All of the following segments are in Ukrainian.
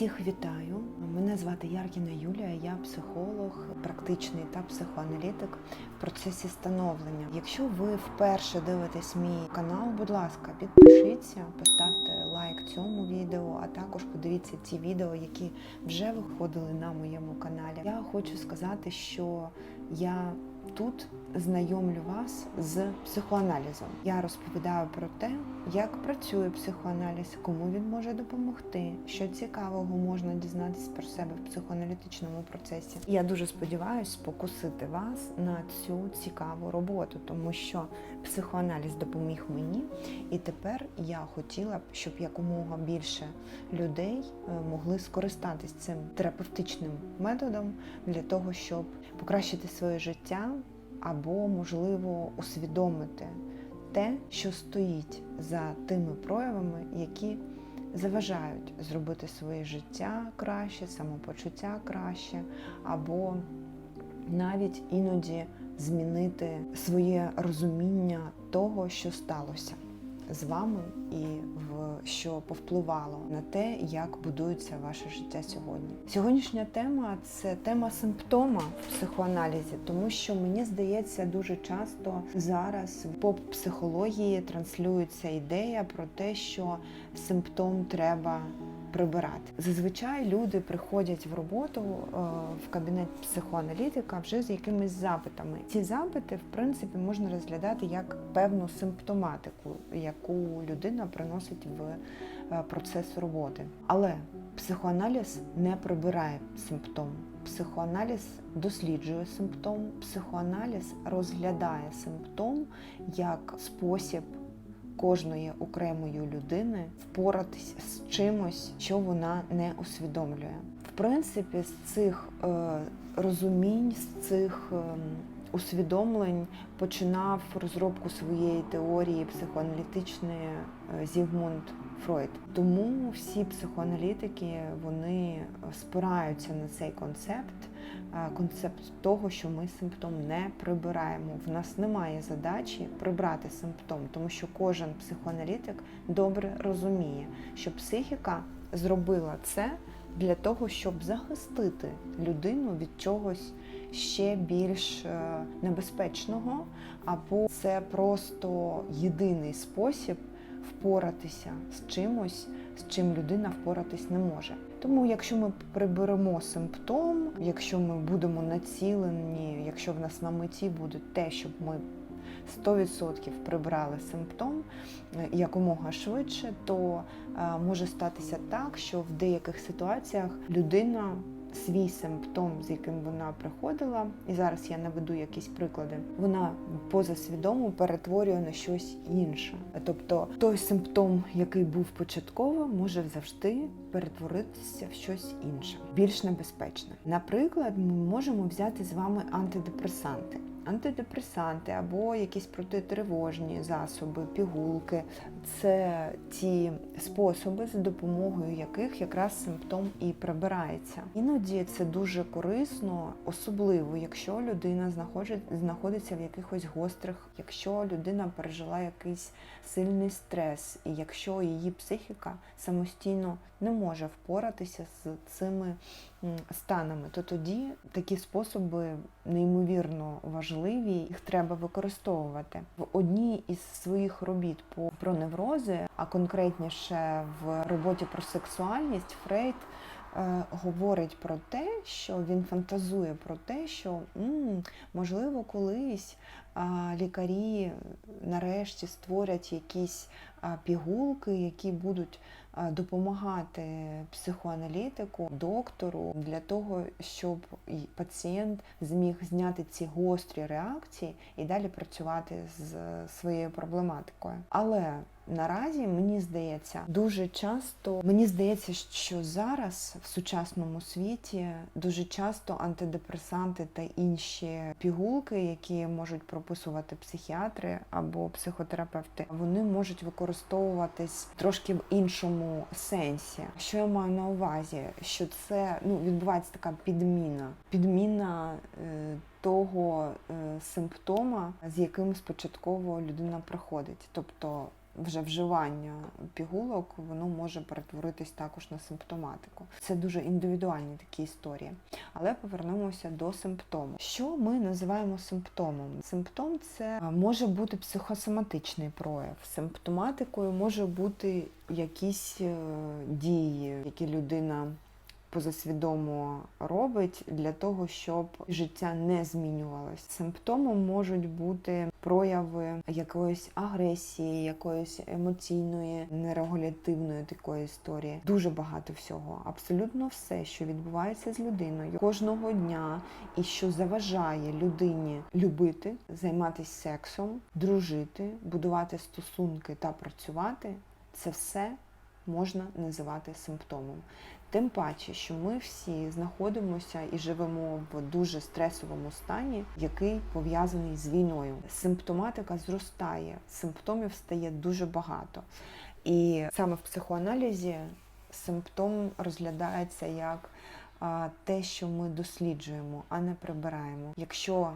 Всіх вітаю. Мене звати Яркіна Юлія. Я психолог, практичний та психоаналітик в процесі становлення. Якщо ви вперше дивитесь мій канал, будь ласка, підпишіться, поставте лайк цьому відео, а також подивіться ті відео, які вже виходили на моєму каналі. Я хочу сказати, що я тут знайомлю вас з психоаналізом. Я розповідаю про те, як працює психоаналіз, кому він може допомогти, що цікавого можна дізнатися про себе в психоаналітичному процесі. Я дуже сподіваюся спокусити вас на цю цікаву роботу, тому що психоаналіз допоміг мені, і тепер я хотіла б, щоб якомога більше людей е, могли скористатись цим терапевтичним методом для того, щоб покращити своє життя або, можливо, усвідомити те, що стоїть за тими проявами, які заважають зробити своє життя краще, самопочуття краще, або навіть іноді змінити своє розуміння того, що сталося з вами, і що повпливало на те, як будується ваше життя сьогодні. Сьогоднішня тема це тема симптома в психоаналізі, тому що мені здається, дуже часто зараз в поп-психології транслюється ідея про те, що симптом треба прибирати. Зазвичай люди приходять в роботу е, в кабінет психоаналітика вже з якимись запитами. Ці запити, в принципі, можна розглядати як певну симптоматику, яку людина приносить в е, процес роботи. Але психоаналіз не прибирає симптом. Психоаналіз досліджує симптом, психоаналіз розглядає симптом як спосіб кожної окремої людини впоратись з чимось, що вона не усвідомлює. В принципі, з цих е, розумінь, з цих е, усвідомлень починав розробку своєї теорії психоаналітичної е, Зігмунд Фройд. Тому всі психоаналітики вони спираються на цей концепт. Концепт того, що ми симптом не прибираємо. В нас немає задачі прибрати симптом, тому що кожен психоаналітик добре розуміє, що психіка зробила це для того, щоб захистити людину від чогось ще більш небезпечного, або це просто єдиний спосіб впоратися з чимось, з чим людина впоратись не може. Тому, якщо ми приберемо симптом, якщо ми будемо націлені, якщо в нас на меті буде те, щоб ми 100% прибрали симптом якомога швидше, то може статися так, що в деяких ситуаціях людина свій симптом, з яким вона приходила, і зараз я наведу якісь приклади, вона позасвідомо перетворює на щось інше. Тобто той симптом, який був початково, може завжди перетворитися в щось інше, більш небезпечне. Наприклад, ми можемо взяти з вами антидепресанти. Антидепресанти або якісь протитривожні засоби, пігулки це ті способи, за допомогою яких якраз симптом і прибирається. Іноді це дуже корисно, особливо якщо людина знаходиться в якихось гострих, якщо людина пережила якийсь сильний стрес, і якщо її психіка самостійно не може впоратися з цими станами, то тоді такі способи неймовірно важливі, їх треба використовувати. В одній із своїх робіт по про неврози, а конкретніше в роботі про сексуальність, Фрейд е, говорить про те, що він фантазує про те, що м, можливо колись а, лікарі нарешті створять якісь а, пігулки, які будуть допомагати психоаналітику, доктору для того, щоб пацієнт зміг зняти ці гострі реакції і далі працювати з своєю проблематикою. Але Наразі мені здається, дуже часто мені здається, що зараз в сучасному світі дуже часто антидепресанти та інші пігулки, які можуть прописувати психіатри або психотерапевти, вони можуть використовуватись трошки в іншому сенсі. Що я маю на увазі? Що це ну відбувається така підміна, підміна. Е, того е, симптома, з яким спочатково людина приходить, тобто вже вживання пігулок воно може перетворитись також на симптоматику. Це дуже індивідуальні такі історії. Але повернемося до симптому. Що ми називаємо симптомом? Симптом це може бути психосоматичний прояв. Симптоматикою може бути якісь е, дії, які людина позасвідомо робить для того, щоб життя не змінювалось. Симптомом можуть бути прояви якоїсь агресії, якоїсь емоційної, нерегулятивної такої історії. Дуже багато всього. Абсолютно все, що відбувається з людиною кожного дня, і що заважає людині любити, займатися сексом, дружити, будувати стосунки та працювати. Це все можна називати симптомом. Тим паче, що ми всі знаходимося і живемо в дуже стресовому стані, який пов'язаний з війною. Симптоматика зростає, симптомів стає дуже багато. І саме в психоаналізі симптом розглядається як те, що ми досліджуємо, а не прибираємо. Якщо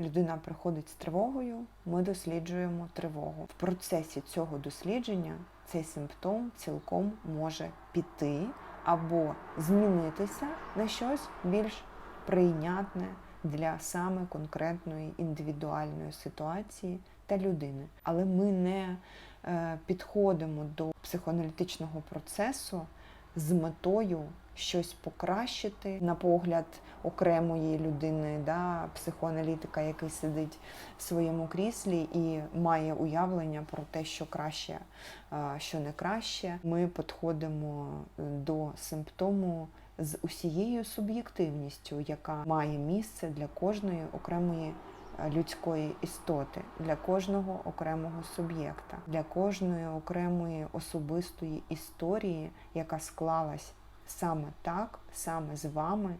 людина приходить з тривогою, ми досліджуємо тривогу. В процесі цього дослідження цей симптом цілком може піти або змінитися на щось більш прийнятне для саме конкретної індивідуальної ситуації та людини. Але ми не е, підходимо до психоаналітичного процесу з метою щось покращити на погляд окремої людини, да, психоаналітика, який сидить в своєму кріслі і має уявлення про те, що краще, що не краще. Ми підходимо до симптому з усією суб'єктивністю, яка має місце для кожної окремої е, людської істоти, для кожного окремого суб'єкта, для кожної окремої особистої історії, яка склалась саме так, саме з вами.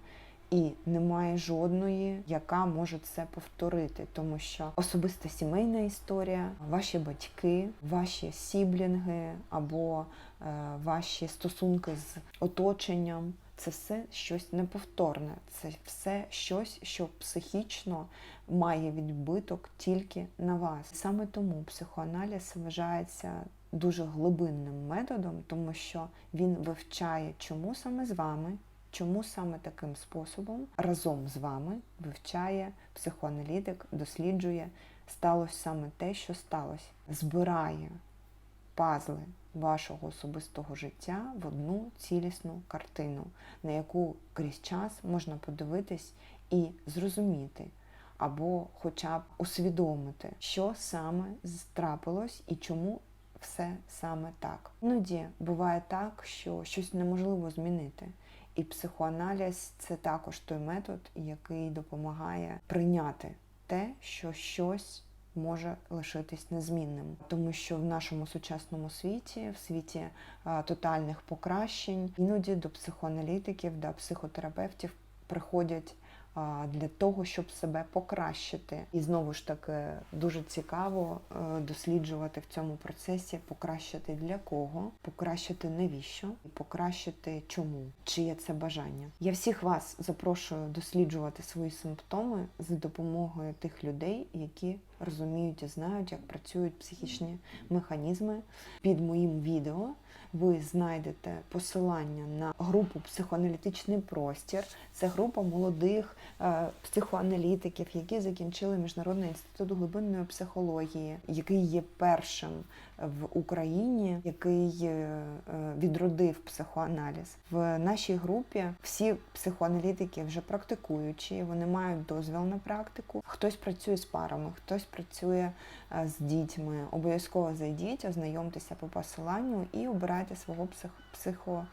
І немає жодної, яка може це повторити, тому що особиста сімейна історія, ваші батьки, ваші сіблінги або е, ваші стосунки з оточенням це все щось неповторне, це все щось, що психічно має відбиток тільки на вас. Саме тому психоаналіз вважається дуже глибинним методом, тому що він вивчає, чому саме з вами. Чому саме таким способом разом з вами вивчає психоаналітик, досліджує, сталося саме те, що сталося, збирає пазли вашого особистого життя в одну цілісну картину, на яку крізь час можна подивитись і зрозуміти, або хоча б усвідомити, що саме трапилось і чому все саме так. Іноді буває так, що щось неможливо змінити. І психоаналіз це також той метод, який допомагає прийняти те, що щось може лишитись незмінним, тому що в нашому сучасному світі, в світі тотальних покращень, іноді до психоаналітиків, до психотерапевтів приходять для того, щоб себе покращити. І знову ж таки дуже цікаво е, досліджувати в цьому процесі, покращити для кого, покращити навіщо, покращити чому, чиє це бажання. Я всіх вас запрошую досліджувати свої симптоми за допомогою тих людей, які розуміють і знають, як працюють психічні механізми під моїм відео ви знайдете посилання на групу Психоаналітичний простір. Це група молодих е, психоаналітиків, які закінчили Міжнародний інститут глибинної психології, який є першим в Україні, який е, е, відродив психоаналіз. В нашій групі всі психоаналітики вже практикуючі, вони мають дозвіл на практику. Хтось працює з парами, хтось працює е, з дітьми. Обов'язково зайдіть, ознайомтеся по посиланню і обирайте свого псих психо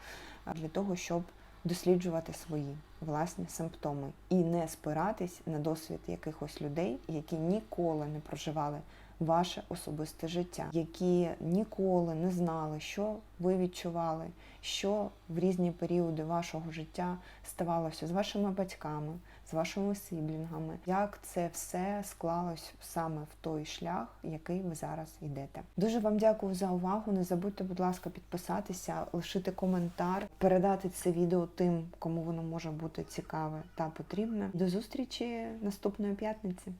для того, щоб досліджувати свої власні симптоми і не спиратись на досвід якихось людей, які ніколи не проживали ваше особисте життя, які ніколи не знали, що ви відчували, що в різні періоди вашого життя ставалося з вашими батьками, з вашими сиблінгами, як це все склалось саме в той шлях, який ви зараз йдете. Дуже вам дякую за увагу. Не забудьте, будь ласка, підписатися, лишити коментар, передати це відео тим, кому воно може бути цікаве та потрібне. До зустрічі наступної п'ятниці.